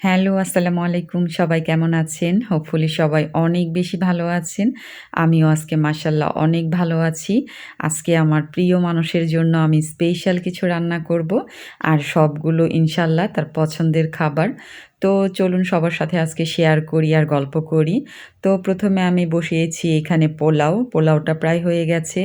Hello, আসসালামু আলাইকুম। সবাই কেমন আছেন? হোপফুলি সবাই অনেক বেশি ভালো আছেন। আমিও আজকে মাসাল্লাহ অনেক ভালো আছি। আজকে আমার প্রিয় মানুষের জন্য আমি স্পেশাল কিছু রান্না করব। আর সবগুলো ইনশাল্লাহ তার পছন্দের খাবার। তো চলুন সবার সাথে আজকে শেয়ার করি আর গল্প করি। তো প্রথমে আমি বসিয়েছি এখানে পোলাও, পোলাওটা প্রায় হয়ে গেছে।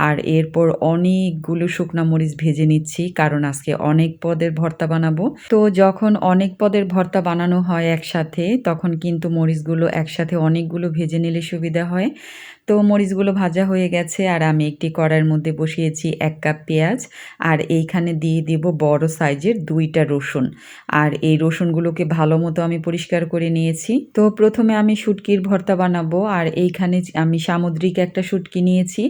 আর এরপর অনেকগুলো শুকনা মরিচ ভেজে নিচ্ছি, কারণ আজকে অনেক পদের ভর্তা বানাবো। তো যখন অনেক পদের ভর্তা বানানো হয় একসাথে, তখন কিন্তু মরিচগুলো একসাথে অনেকগুলো ভেজে নিলে সুবিধা হয়। তো মরিচগুলো ভাজা হয়ে গেছে আর আমি একটি কড়াইয়ের মধ্যে বসিয়েছি এক কাপ পেঁয়াজ আর এইখানে দিয়ে দিব বড় সাইজের দুইটা রসুন। আর এই রসুনগুলোকে ভালো মতো আমি পরিষ্কার করে নিয়েছি। তো প্রথমে আমি শুটকির ভর্তা বানাবো আর এইখানে আমি সামুদ্রিক একটা শুটকি নিয়েছি।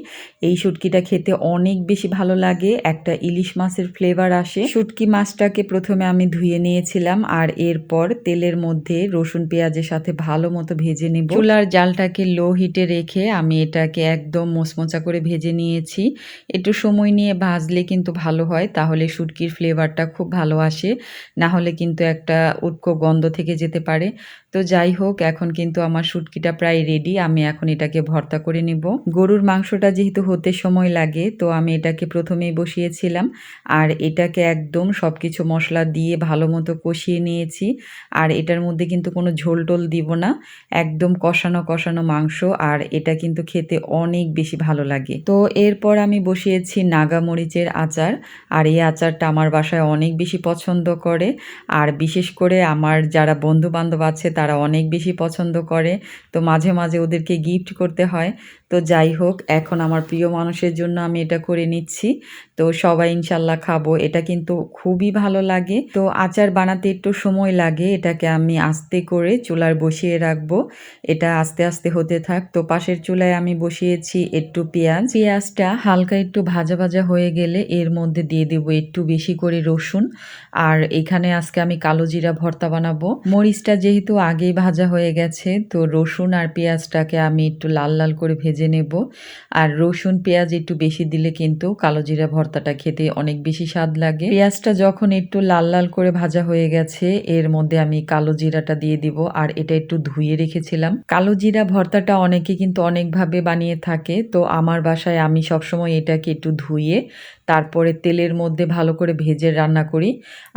এই শুটকিটা খেতে অনেক বেশি ভালো লাগে, একটা ইলিশ মাছের ফ্লেভার আসে। শুটকি মাছটাকে প্রথমে আমি ধুয়ে নিয়েছিলাম আর এরপর তেলের মধ্যে রসুন পেঁয়াজের সাথে ভালো মতো ভেজে নেব। চুলার জালটাকে লো হিটে রেখে আমি এটাকে একদম মোচমোচা করে ভেজে নিয়েছি। একটু সময় নিয়ে ভাজলে কিন্তু ভালো হয়, তাহলে শুটকির ফ্লেভারটা খুব ভালো আসে। না হলে কিন্তু একটা উটকো গন্ধ থেকে যেতে পারে। তো যাই হোক, এখন কিন্তু আমার শুটকিটা প্রায় রেডি আমি এখন এটাকে ভর্তা করে নিব। গরুর মাংসটা যেহেতু হতে সময় লাগে, তো আমি এটাকে প্রথমেই বসিয়েছিলাম। আর এটাকে একদম সব কিছু মশলা দিয়ে ভালো মতো কষিয়ে নিয়েছি। আর এটার মধ্যে কিন্তু কোনো ঝোল টোল দিব না। একদম কষানো কষানো মাংস, আর এটা কিন্তু খেতে অনেক বেশি ভালো লাগে। তো এরপর আমি বসিয়েছি নাগা মরিচের আচার, আর এই আচারটা আমার বাসায় অনেক বেশি পছন্দ করে। আর বিশেষ করে আমার যারা বন্ধু বান্ধব আছে তারা অনেক বেশি পছন্দ করে। তো মাঝে মাঝে ওদেরকে গিফট করতে হয়। তো যাই হোক, এখন আমার প্রিয় মানুষের জন্য আমি এটা করে নিচ্ছি। তো সবাই ইনশাল্লাহ খাব, এটা কিন্তু খুবই ভালো লাগে। তো আচার বানাতে একটু সময় লাগে, এটাকে আমি আস্তে করে চুলার বসিয়ে রাখব। এটা আস্তে আস্তে হতে থাক। তো পাশের চুলায় আমি বসিয়েছি একটু পেঁয়াজ। পেঁয়াজটা হালকা একটু ভাজা ভাজা হয়ে গেলে এর মধ্যে দিয়ে দেব একটু বেশি করে রসুন। আর এখানে আজকে আমি কালো জিরা ভর্তা বানাবো। মরিচটা যেহেতু আগেই ভাজা হয়ে গেছে, তো রসুন আর পেঁয়াজটাকে আমি একটু লাল লাল করে ভেজে নেব। আর রসুন, পেঁয়াজ একটু বেশি দিলে কিন্তু কালো জিরা ভর্তাটা খেতে অনেক বেশি স্বাদ লাগে। পেঁয়াজটা যখন একটু লাল লাল করে ভাজা হয়ে গেছে, এর মধ্যে আমি কালো জিরাটা দিয়ে দিব। আর এটা একটু ধুয়ে রেখেছিলাম। কালো জিরা ভর্তাটা অনেকে কিন্তু অনেকভাবে বানিয়ে থাকে। তো আমার বাসায় আমি সবসময় এটাকে একটু ধুয়ে, তারপরে তেলের মধ্যে ভালো করে ভেজে রান্না করি।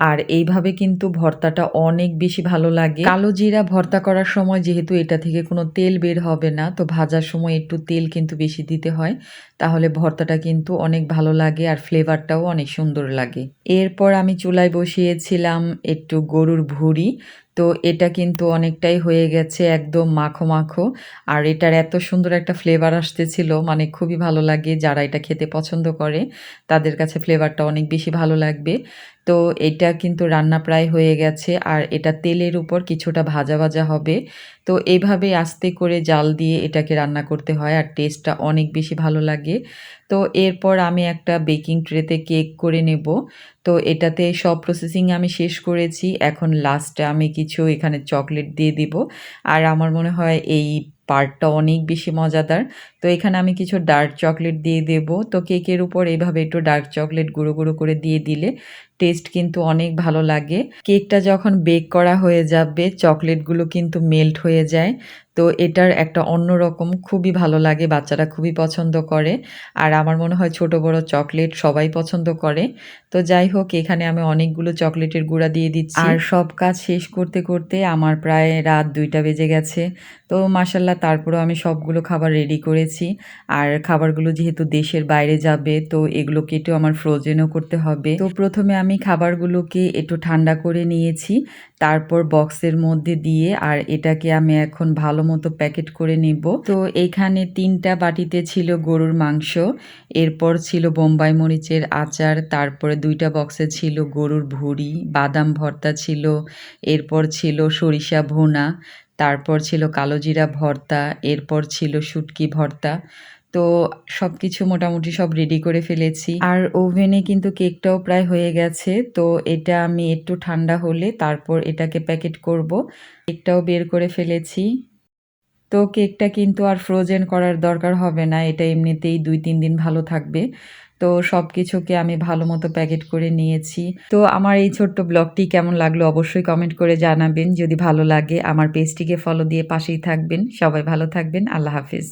আর এইভাবে কিন্তু ভর্তাটা অনেক বেশি ভালো লাগে। কালো জিরা ভর্তা করার সময় যেহেতু এটা থেকে কোনো তেল বের হবে না, তো ভাজার সময় একটু তেল কিন্তু বেশি দিতে হয়। তাহলে ভর্তাটা কিন্তু অনেক ভালো লাগে আর ফ্লেভারটাও অনেক সুন্দর লাগে। এরপর আমি চুলায় বসিয়েছিলাম একটু গরুর ভুড়ি। তো এটা কিন্তু অনেকটাই হয়ে গেছে একদম মাখো মাখো। আর এটার এত সুন্দর একটা ফ্লেভার আসতেছিল মানে খুবই ভালো লাগে যারা এটা খেতে পছন্দ করে, তাদের কাছে ফ্লেভারটা অনেক বেশি ভালো লাগবে। তো এটা কিন্তু রান্না প্রায় হয়ে গেছে আর এটা তেলের উপর কিছুটা ভাজা ভাজা হবে। তো এইভাবে আস্তে করে জাল দিয়ে এটাকে রান্না করতে হয় আর টেস্টটা অনেক বেশি ভালো লাগে। তো এরপর আমি একটা বেকিং ট্রেতে কেক করে নেব। তো এটাতে সব প্রসেসিং আমি শেষ করেছি। এখন লাস্টে আমি কিছু এখানে চকলেট দিয়ে দিব। আর আমার মনে হয় এই পার্টটা অনেক বেশি মজাদার। তো এখানে আমি কিছু ডার্ক চকলেট দিয়ে দেব। তো কেকের উপর এইভাবে একটু ডার্ক চকলেট গুঁড়ো গুঁড়ো করে দিয়ে দিলে টেস্ট কিন্তু অনেক ভালো লাগে। কেকটা যখন বেক করা হয়ে যাবে চকলেটগুলো কিন্তু মেল্ট হয়ে যায়। তো এটার একটা অন্যরকম খুবই ভালো লাগে, বাচ্চারা খুবই পছন্দ করে। আর আমার মনে হয় ছোট বড় চকলেট সবাই পছন্দ করে। তো যাই হোক, এখানে আমি অনেকগুলো চকলেটের গুঁড়া দিয়ে দিচ্ছি। আর সব কাজ শেষ করতে করতে আমার প্রায় রাত দুইটা বেজে গেছে। তো মাসাল্লাহ তারপরেও আমি সবগুলো খাবার রেডি করেছি। আর খাবারগুলো যেহেতু দেশের বাইরে যাবে, তো এগুলো কেটেও আমার ফ্রোজেনও করতে হবে। তো প্রথমে আমি খাবারগুলোকে একটু ঠান্ডা করে নিয়েছি, তারপর বক্সের মধ্যে দিয়ে আর এটাকে আমি এখন ভালো মতো প্যাকেট করে নিব। তো এখানে তিনটা বাটিতে ছিল গরুর মাংস, এরপর ছিল বোম্বাই মরিচের আচার, তারপরে দুইটা বক্সে ছিল গরুর ভুড়ি, বাদাম ভর্তা ছিল, এরপর ছিল সরিষা ভুনা তারপর ছিল কালোজিরা ভর্তা, এরপর ছিল শুটকি ভর্তা। তো সব কিছু মোটামুটি সব রেডি করে ফেলেছি। আর ওভেনে কিন্তু কেকটাও প্রায় হয়ে গেছে, তো এটা আমি একটু ঠান্ডা হলে তারপর এটাকে প্যাকেট করব। কেকটাও বের করে ফেলেছি। তো কেকটা কিন্তু আর ফ্রোজেন করার দরকার হবে না, এটা এমনিতেই দুই তিন দিন ভালো থাকবে। তো সব কিছুকে আমি ভালো মতো প্যাকেট করে নিয়েছি। তো আমার এই ছোট্ট ব্লগটি কেমন লাগল অবশ্যই কমেন্ট করে জানাবেন। যদি ভালো লাগে, আমার পেজটিকে ফলো দিয়ে পাশেই থাকবেন। সবাই ভালো থাকবেন, আল্লাহ হাফিজ।